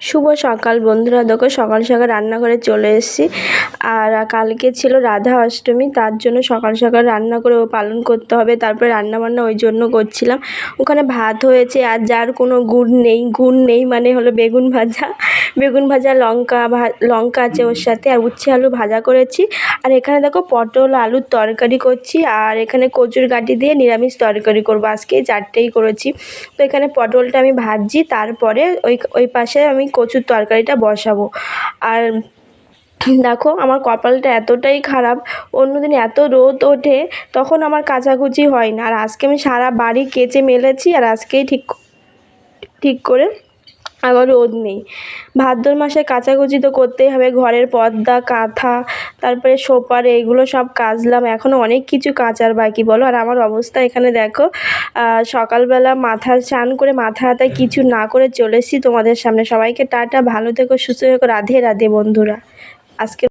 শুভ সকাল বন্ধুরা। দেখো সকাল সকাল রান্না রান্নাঘরে চলে এসেছি। আর কালকে ছিল রাধা অষ্টমী, তার জন্য সকাল সকাল রান্না করে পালন করতে হবে। তারপরে রান্না বান্না ওই জন্য করছিলাম। ওখানে ভাত হয়েছে, আর যার কোনো গুড় নেই গুড় নেই মানে হলো বেগুন ভাজা। বেগুন ভাজা, লঙ্কা লঙ্কা আছে ওর সাথে, আর উচ্ছে আলু ভাজা করেছি। আর এখানে দেখো পটল, আলুর তরকারি করছি, আর এখানে কচুর গাঁটি দিয়ে নিরামিষ তরকারি করব। আজকে চারটেই করেছি। তো এখানে পটলটা আমি ভাজছি, তারপরে ওই ওই পাশে আমি কচুর তরকারিটা বসাবো। আর দেখো আমার কপালটা এতটাই খারাপ, অন্যদিন এত রোদ ওঠে, তখন আমার কাচাকুচি হয় না। আর আজকে আমি সারা বাড়ি কেচে মেলেছি, আর আজকেই ঠিক ঠিক করে আবার রোদ নেই। ভাদ্র মাসে কাচাকুচি তো করতেই হবে। ঘরের পর্দা, কাঁথা, তারপরে সোপার এগুলো সব কাচলাম। এখনও অনেক কিছু কাচার বাকি, বলো। আর আমার অবস্থা এখানে দেখো সকালবেলা মাথা স্নান করে মাথা হাতায় কিছু না করে চলে এসেছি তোমাদের সামনে। সবাইকে টাটা, ভালো থেকো, সুস্থ থেকো। রাধে রাধে বন্ধুরা। আজকে